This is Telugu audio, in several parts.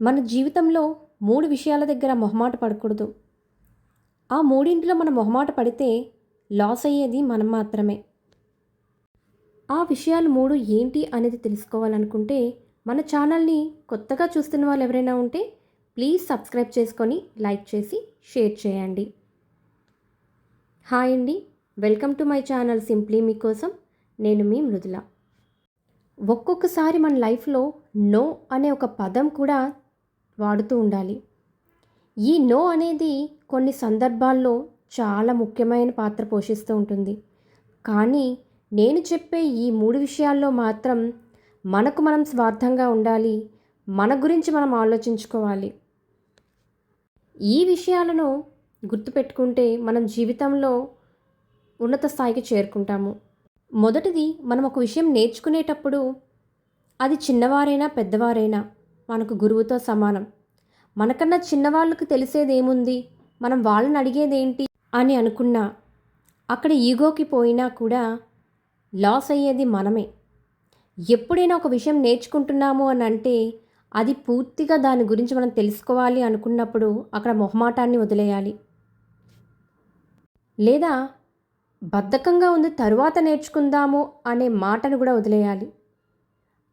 మన జీవితంలో మూడు విషయాల దగ్గర మొహమాట పడకూడదు. ఆ మూడింటిలో మనం మొహమాట పడితే లాస్ అయ్యేది మనం మాత్రమే. ఆ విషయాలు మూడు ఏంటి అనేది తెలుసుకోవాలనుకుంటే మన ఛానల్ని కొత్తగా చూస్తున్న వాళ్ళు ఎవరైనా ఉంటే ప్లీజ్ సబ్స్క్రైబ్ చేసుకొని లైక్ చేసి షేర్ చేయండి. హాయ్ అండి. Welcome to my channel simply మీకోసం నేను మీ మృదుల. ఒక్కొక్కసారి మన లైఫ్లో నో అనే ఒక పదం కూడా వాడుతూ ఉండాలి. ఈ నో అనేది కొన్ని సందర్భాల్లో చాలా ముఖ్యమైన పాత్ర పోషిస్తూ ఉంటుంది. కానీ నేను చెప్పే ఈ మూడు విషయాల్లో మాత్రం మనకు మనం స్వార్థంగా ఉండాలి మన గురించి మనం ఆలోచించుకోవాలి. ఈ విషయాలను గుర్తుపెట్టుకుంటే మనం జీవితంలో ఉన్నత స్థాయికి చేరుకుంటాము. మొదటిది మనం ఒక విషయం నేర్చుకునేటప్పుడు అది చిన్నవారైనా పెద్దవారైనా మనకు గురువుతో సమానం. మనకన్నా చిన్నవాళ్ళకు తెలిసేదేముంది? మనం వాళ్ళని అడిగేది ఏంటి అని అనుకున్నా. అక్కడ ఈగోకి పోయినా కూడా లాస్ అయ్యేది మనమే. ఎప్పుడైనా ఒక విషయం నేర్చుకుంటున్నాము అని అంటే అది పూర్తిగా దాని గురించి మనం తెలుసుకోవాలి అనుకున్నప్పుడు అక్కడ మొహమాటాన్ని వదిలేయాలి. లేదా బద్ధకంగా ఉంది తరువాత నేర్చుకుందాము అనే మాటను కూడా వదిలేయాలి.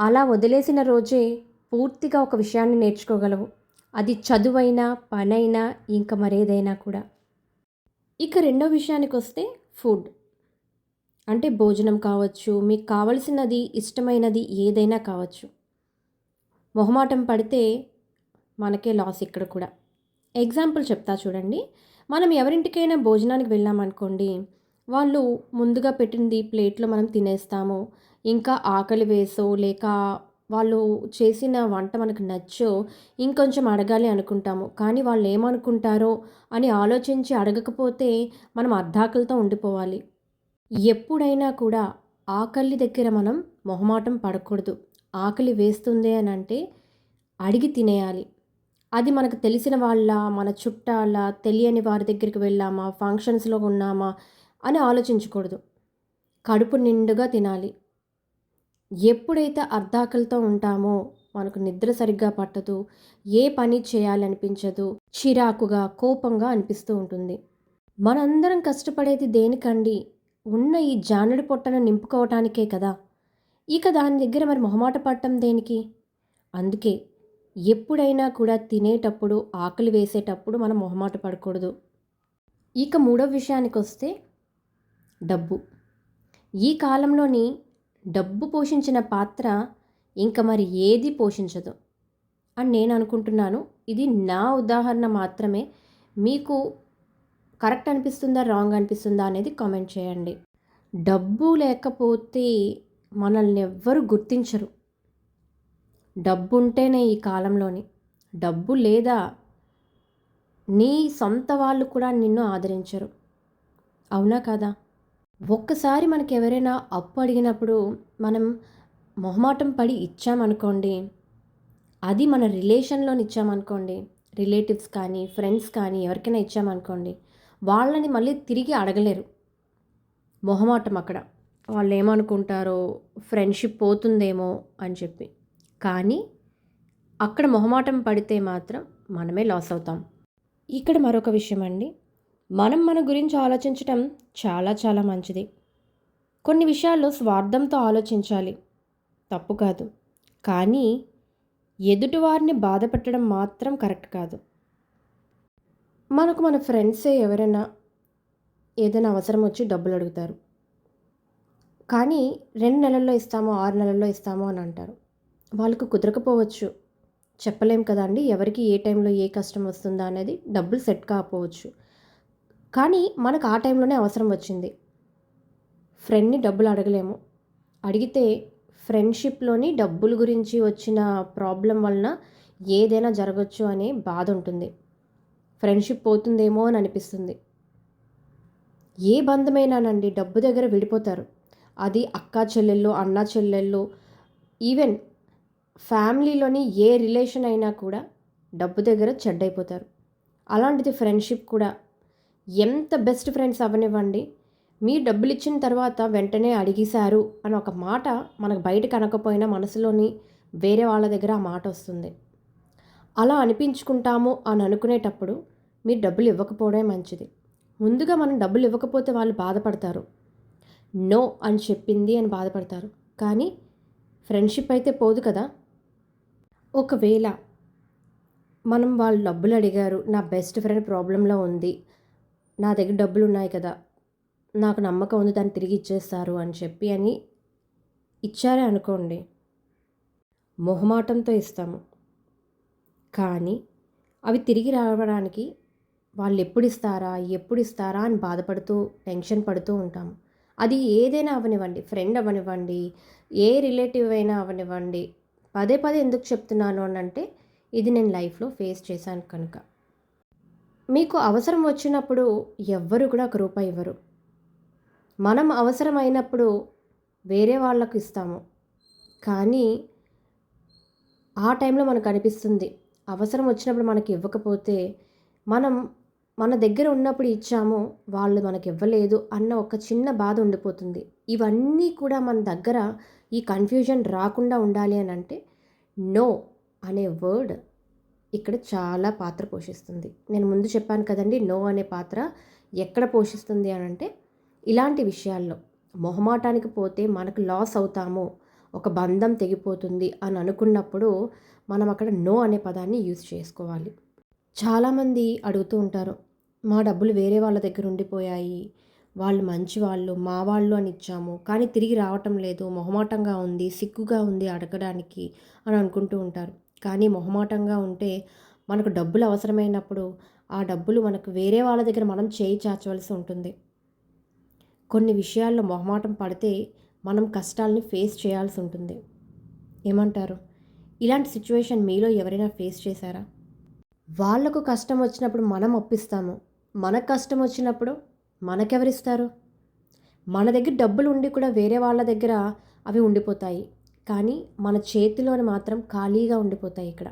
అలా వదిలేసిన రోజే పూర్తిగా ఒక విషయాన్ని నేర్చుకోగలవు. అది చదువైనా పనైనా ఇంకా మరేదైనా కూడా. ఇక రెండో విషయానికి వస్తే ఫుడ్. అంటే భోజనం కావచ్చు మీకు కావలసినది ఇష్టమైనది ఏదైనా కావచ్చు. మొహమాటం పడితే మనకే లాస్ ఇక్కడ కూడా. ఎగ్జాంపుల్ చెప్తా చూడండి. మనం ఎవరింటికైనా భోజనానికి వెళ్ళామనుకోండి వాళ్ళు ముందుగా పెట్టింది ప్లేట్లో మనం తినేస్తాము. ఇంకా ఆకలి వేసో లేక వాళ్ళు చేసిన వంట మనకు నచ్చో ఇంకొంచెం అడగాలి అనుకుంటాము. కానీ వాళ్ళు ఏమనుకుంటారో అని ఆలోచించి అడగకపోతే మనం అర్ధాకలతో ఉండిపోవాలి. ఎప్పుడైనా కూడా ఆకలి దగ్గర మనం మొహమాటం పడకూడదు. ఆకలి వేస్తుంది అని అంటే అడిగి తినేయాలి. అది మనకు తెలిసిన వాళ్ళ మన చుట్టాల తెలియని వారి దగ్గరికి వెళ్ళామా ఫంక్షన్స్లో ఉన్నామా అని ఆలోచించకూడదు. కడుపు నిండుగా తినాలి. ఎప్పుడైతే అర్ధాకలతో ఉంటామో మనకు నిద్ర సరిగ్గా పట్టదు ఏ పని చేయాలనిపించదు చిరాకుగా కోపంగా అనిపిస్తూ ఉంటుంది. మనందరం కష్టపడేది దేనికండి? ఉన్న ఈ జానడి పొట్టను నింపుకోవటానికే కదా. ఇక దాని దగ్గర మరి మొహమాట పట్టం దేనికి? అందుకే ఎప్పుడైనా కూడా తినేటప్పుడు ఆకలి వేసేటప్పుడు మనం మొహమాట పడకూడదు. ఇక మూడవ విషయానికి వస్తే డబ్బు. ఈ కాలంలోని డబ్బు పోషించిన పాత్ర ఇంకా మరి ఏది పోషించదు? అని నేను అనుకుంటున్నాను. ఇది నా ఉదాహరణ మాత్రమే. మీకు కరెక్ట్ అనిపిస్తుందా రాంగ్ అనిపిస్తుందా అనేది కామెంట్ చేయండి. డబ్బు లేకపోతే మనల్ని ఎవ్వరు గుర్తించరు. డబ్బు ఉంటేనే ఈ కాలంలోని. డబ్బు లేదా నీ సొంత వాళ్ళు కూడా నిన్ను ఆదరించరు. అవునా కదా? ఒక్కసారి మనకి ఎవరైనా అప్పు అడిగినప్పుడు మనం మొహమాటం పడి ఇచ్చామనుకోండి అది మన రిలేషన్లోని ఇచ్చామనుకోండి రిలేటివ్స్ కానీ ఫ్రెండ్స్ కానీ ఎవరికైనా ఇచ్చామనుకోండి వాళ్ళని మళ్ళీ తిరిగి అడగలేరు. మొహమాటం అక్కడ. వాళ్ళు ఏమనుకుంటారో ఫ్రెండ్షిప్ పోతుందేమో అని చెప్పి. కానీ అక్కడ మొహమాటం పడితే మాత్రం మనమే లాస్ అవుతాం. ఇక్కడ మరొక విషయం అండి మనం మన గురించి ఆలోచించటం చాలా చాలా మంచిది. కొన్ని విషయాల్లో స్వార్థంతో ఆలోచించాలి. తప్పు కాదు. కానీ ఎదుటివారిని బాధ పెట్టడం మాత్రం కరెక్ట్ కాదు. మనకు మన ఫ్రెండ్సే ఎవరైనా ఏదైనా అవసరం వచ్చి డబ్బులు అడుగుతారు. కానీ రెండు నెలల్లో ఇస్తామో ఆరు నెలల్లో ఇస్తామో అని అంటారు. వాళ్ళకు కుదరకపోవచ్చు. చెప్పలేం కదండి ఎవరికి ఏ టైంలో ఏ కష్టం వస్తుందా అనేది డబ్బులు సెట్ కాకపోవచ్చు. కానీ మనకు ఆ టైంలోనే అవసరం వచ్చింది. ఫ్రెండ్ని డబ్బులు అడగలేము. అడిగితే ఫ్రెండ్షిప్లోని డబ్బుల గురించి వచ్చిన ప్రాబ్లం వలన ఏదైనా జరగచ్చు అనే బాధ ఉంటుంది. ఫ్రెండ్షిప్ పోతుందేమో అని అనిపిస్తుంది. ఏ బంధమైనానండి? డబ్బు దగ్గర విడిపోతారు. అది అక్క చెల్లెళ్ళు అన్న చెల్లెళ్ళు ఈవెన్ ఫ్యామిలీలోని ఏ రిలేషన్ అయినా కూడా డబ్బు దగ్గర చెడ్డైపోతారు. అలాంటిది ఫ్రెండ్షిప్ కూడా ఎంత బెస్ట్ ఫ్రెండ్స్ అవ్వనివ్వండి. మీ డబ్బులు ఇచ్చిన తర్వాత వెంటనే అడిగేశారు అని ఒక మాట మనకు బయట కనకపోయినా మనసులోని వేరే వాళ్ళ దగ్గర ఆ మాట వస్తుంది. అలా అనిపించుకుంటాము అని అనుకునేటప్పుడు మీరు డబ్బులు ఇవ్వకపోవడమే మంచిది. ముందుగా మనం డబ్బులు ఇవ్వకపోతే వాళ్ళు బాధపడతారు. నో అని చెప్పింది అని బాధపడతారు. కానీ ఫ్రెండ్షిప్ అయితే పోదు కదా. ఒకవేళ మనం వాళ్ళు డబ్బులు అడిగారు నా బెస్ట్ ఫ్రెండ్ ప్రాబ్లంలో ఉంది నా దగ్గర డబ్బులు ఉన్నాయి కదా నాకు నమ్మకం ఉంది దాన్ని తిరిగి ఇచ్చేస్తారు అని చెప్పి అని ఇచ్చారే అనుకోండి. మొహమాటంతో ఇస్తాము. కానీ అవి తిరిగి రావడానికి వాళ్ళు ఎప్పుడు ఇస్తారా ఎప్పుడు ఇస్తారా అని బాధపడుతూ టెన్షన్ పడుతూ ఉంటాము. అది ఏదైనా అవనివ్వండి ఫ్రెండ్ అవనివ్వండి ఏ రిలేటివ్ అయినా అవనివ్వండి. పదే పదే ఎందుకు చెప్తున్నాను అని అంటే ఇది నేను లైఫ్లో ఫేస్ చేశాను కనుక. మీకు అవసరం వచ్చినప్పుడు ఎవ్వరు కూడా ఒక రూపాయి ఇవ్వరు. మనం అవసరం అయినప్పుడు వేరే వాళ్ళకు ఇస్తాము. కానీ ఆ టైంలో మనకు అనిపిస్తుంది అవసరం వచ్చినప్పుడు మనకి ఇవ్వకపోతే మనం మన దగ్గర ఉన్నప్పుడు ఇచ్చాము వాళ్ళు మనకి ఇవ్వలేదు అన్న ఒక చిన్న బాధ ఉండిపోతుంది. ఇవన్నీ కూడా మన దగ్గర ఈ కన్ఫ్యూజన్ రాకుండా ఉండాలి అని అంటే నో అనే వర్డ్ ఇక్కడ చాలా పాత్ర పోషిస్తుంది. నేను ముందు చెప్పాను కదండి నో అనే పాత్ర ఎక్కడ పోషిస్తుంది అని అంటే ఇలాంటి విషయాల్లో మొహమాటానికి పోతే మనకు లాస్ అవుతాము ఒక బంధం తెగిపోతుంది అని అనుకున్నప్పుడు మనం అక్కడ నో అనే పదాన్ని యూజ్ చేసుకోవాలి. చాలామంది అడుగుతూ ఉంటారు మా డబ్బులు వేరే వాళ్ళ దగ్గర ఉండిపోయాయి వాళ్ళు మంచి వాళ్ళు మా వాళ్ళు అని ఇచ్చాము కానీ తిరిగి రావటం లేదు మొహమాటంగా ఉంది సిగ్గుగా ఉంది అడగడానికి అని అనుకుంటూ ఉంటారు. కానీ మొహమాటంగా ఉంటే మనకు డబ్బులు అవసరమైనప్పుడు ఆ డబ్బులు మనకు వేరే వాళ్ళ దగ్గర మనం చేయి చాచవలసి ఉంటుంది. కొన్ని విషయాల్లో మొహమాటం పడితే మనం కష్టాలని ఫేస్ చేయాల్సి ఉంటుంది. ఏమంటారు? ఇలాంటి సిచ్యువేషన్ మీలో ఎవరైనా ఫేస్ చేశారా? వాళ్ళకు కష్టం వచ్చినప్పుడు మనం ఒప్పిస్తాము. మనకు కష్టం వచ్చినప్పుడు మనకెవరిస్తారు? మన దగ్గర డబ్బులు ఉండి కూడా వేరే వాళ్ళ దగ్గర అవి ఉండిపోతాయి. కానీ మన చేతిలోని మాత్రం ఖాళీగా ఉండిపోతాయి ఇక్కడ.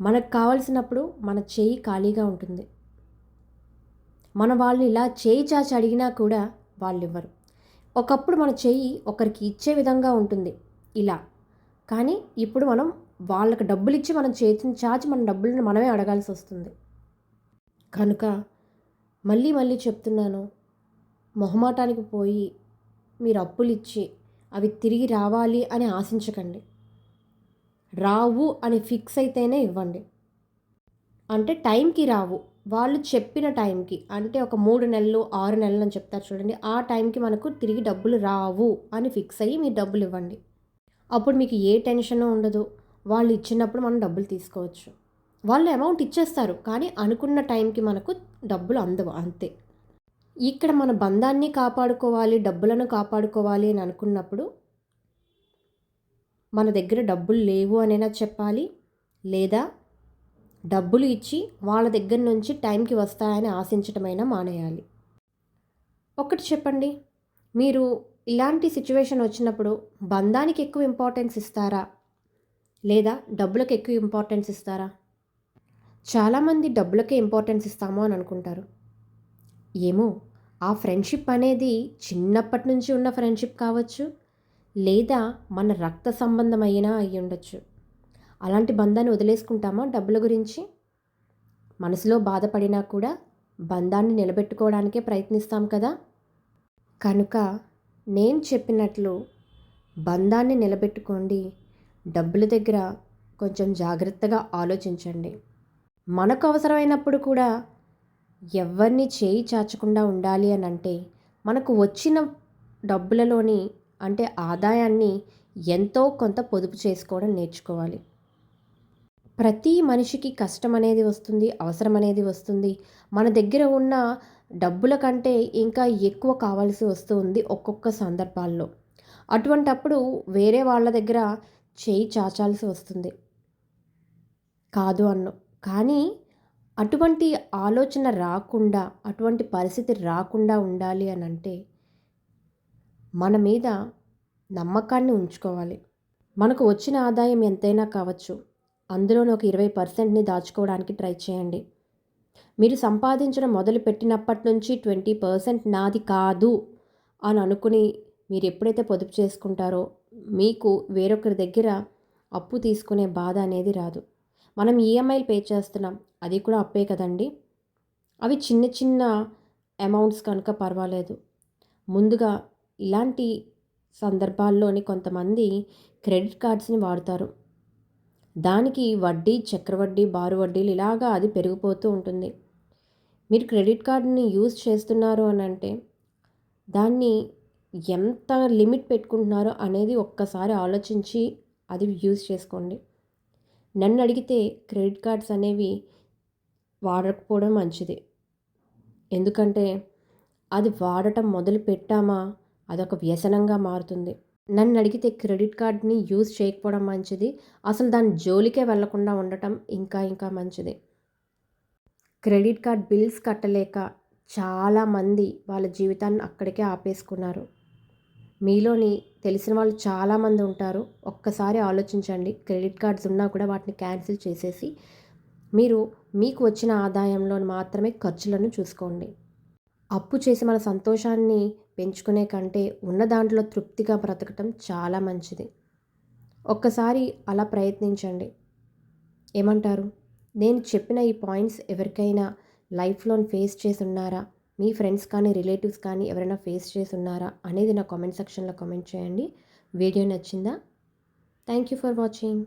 మనకు కావలసినప్పుడు మన చేయి ఖాళీగా ఉంటుంది. మన వాళ్ళని ఇలా చేయి చాచి అడిగినా కూడా వాళ్ళు ఇవ్వరు ఒకప్పుడు మన చేయి ఒకరికి ఇచ్చే విధంగా ఉంటుంది ఇలా. కానీ ఇప్పుడు మనం వాళ్ళకి డబ్బులు ఇచ్చి మనం చేతిని చాచి మన డబ్బులను మనమే అడగాల్సి వస్తుంది. కనుక మళ్ళీ మళ్ళీ చెప్తున్నాను మొహమాటానికి పోయి మీరు అప్పులు ఇచ్చి అవి తిరిగి రావాలి అని ఆశించకండి. రావు అని ఫిక్స్ అయితేనే ఇవ్వండి. అంటే టైంకి రావు. వాళ్ళు చెప్పిన టైంకి. అంటే ఒక మూడు నెలలు ఆరు నెలలు అని చెప్తారు చూడండి. ఆ టైంకి మనకు తిరిగి డబ్బులు రావు అని ఫిక్స్ అయ్యి మీరు డబ్బులు ఇవ్వండి. అప్పుడు మీకు ఏ టెన్షన్ ఉండదు. వాళ్ళు ఇచ్చినప్పుడు మనం డబ్బులు తీసుకోవచ్చు. వాళ్ళు అమౌంట్ ఇచ్చేస్తారు. కానీ అనుకున్న టైంకి మనకు డబ్బులు అందవు. అంతే. ఇక్కడ మన బంధాన్ని కాపాడుకోవాలి డబ్బులను కాపాడుకోవాలి అని అనుకున్నప్పుడు మన దగ్గర డబ్బులు లేవు అనైనా చెప్పాలి? లేదా డబ్బులు ఇచ్చి వాళ్ళ దగ్గర నుంచి టైంకి వస్తాయని ఆశించటమైనా మానేయాలి. ఒకటి చెప్పండి. మీరు ఇలాంటి సిచ్యువేషన్ వచ్చినప్పుడు బంధానికి ఎక్కువ ఇంపార్టెన్స్ ఇస్తారా? లేదా డబ్బులకు ఎక్కువ ఇంపార్టెన్స్ ఇస్తారా? చాలామంది డబ్బులకే ఇంపార్టెన్స్ ఇస్తాము అని అనుకుంటారు. ఏమో ఆ ఫ్రెండ్షిప్ అనేది చిన్నప్పటి నుంచి ఉన్న ఫ్రెండ్షిప్ కావచ్చు లేదా మన రక్త సంబంధం అయినా అయి ఉండొచ్చు. అలాంటి బంధాన్ని వదిలేసుకుంటామా డబ్బుల గురించి? మనసులో బాధపడినా కూడా బంధాన్ని నిలబెట్టుకోవడానికే ప్రయత్నిస్తాం కదా? కనుక నేను చెప్పినట్లు బంధాన్ని నిలబెట్టుకోండి డబ్బుల దగ్గర కొంచెం జాగ్రత్తగా ఆలోచించండి. మనకు అవసరమైనప్పుడు కూడా ఎవరిని చేయి చాచకుండా ఉండాలి అని అంటే మనకు వచ్చిన డబ్బులలోని అంటే ఆదాయాన్ని ఎంతో కొంత పొదుపు చేసుకోవడం నేర్చుకోవాలి. ప్రతి మనిషికి కష్టం అనేది వస్తుంది అవసరం అనేది వస్తుంది. మన దగ్గర ఉన్న డబ్బుల కంటే ఇంకా ఎక్కువ కావాల్సి వస్తుంది ఒక్కొక్క సందర్భాల్లో. అటువంటప్పుడు వేరే వాళ్ళ దగ్గర చేయి చాచాల్సి వస్తుంది. కాదు అన్ను. కానీ అటువంటి ఆలోచన రాకుండా అటువంటి పరిస్థితి రాకుండా ఉండాలి అని అంటే మన మీద నమ్మకాన్ని ఉంచుకోవాలి. మనకు వచ్చిన ఆదాయం ఎంతైనా కావచ్చు. అందులోని ఒక ఇరవై పర్సెంట్ని దాచుకోవడానికి ట్రై చేయండి. మీరు సంపాదించడం మొదలు పెట్టినప్పటి నుంచి ట్వంటీ పర్సెంట్ నాది కాదు అని అనుకుని మీరు ఎప్పుడైతే పొదుపు చేసుకుంటారో మీకు వేరొకరి దగ్గర అప్పు తీసుకునే బాధ అనేది రాదు. మనం ఈఎంఐలు పే చేస్తున్నాం. అది కూడా అప్పే కదండి. అవి చిన్న చిన్న అమౌంట్స్ కనుక పర్వాలేదు. ముందుగా ఇలాంటి సందర్భాల్లోని కొంతమంది క్రెడిట్ కార్డ్స్ని వాడతారు. దానికి వడ్డీ చక్రవడ్డీ బారు వడ్డీలు ఇలాగా అది పెరిగిపోతూ ఉంటుంది. మీరు క్రెడిట్ కార్డుని యూజ్ చేస్తున్నారు అని అంటే దాన్ని ఎంత లిమిట్ పెట్టుకుంటున్నారో అనేది ఒక్కసారి ఆలోచించి అది యూజ్ చేసుకోండి. నన్ను అడిగితే క్రెడిట్ కార్డ్స్ అనేవి వాడకపోవడం మంచిది. ఎందుకంటే అది వాడటం మొదలు పెట్టామా అదొక వ్యసనంగా మారుతుంది. నన్ను అడిగితే క్రెడిట్ కార్డ్ని యూజ్ చేయకపోవడం మంచిది. అసలు దాని జోలికే వెళ్ళకుండా ఉండటం ఇంకా ఇంకా మంచిది. క్రెడిట్ కార్డ్ బిల్స్ కట్టలేక చాలామంది వాళ్ళ జీవితాన్ని అక్కడికే ఆపేసుకున్నారు. మీలోని తెలిసిన వాళ్ళు చాలామంది ఉంటారు. ఒక్కసారి ఆలోచించండి. క్రెడిట్ కార్డ్స్ ఉన్నా కూడా వాటిని క్యాన్సిల్ చేసేసి మీరు మీకు వచ్చిన ఆదాయంలో మాత్రమే ఖర్చులను చూసుకోండి. అప్పు చేసి మన సంతోషాన్ని పెంచుకునే కంటే ఉన్న దాంట్లో తృప్తిగా బ్రతకటం చాలా మంచిది. ఒక్కసారి అలా ప్రయత్నించండి. ఏమంటారు? నేను చెప్పిన ఈ పాయింట్స్ ఎవరికైనా లైఫ్లో ఫేస్ చేసి ఉన్నారా? మీ ఫ్రెండ్స్ కానీ రిలేటివ్స్ కానీ ఎవరైనా ఫేస్ చేసి ఉన్నారా అనేది నా కామెంట్ సెక్షన్లో కామెంట్ చేయండి. వీడియో నచ్చిందా? Thank you for watching.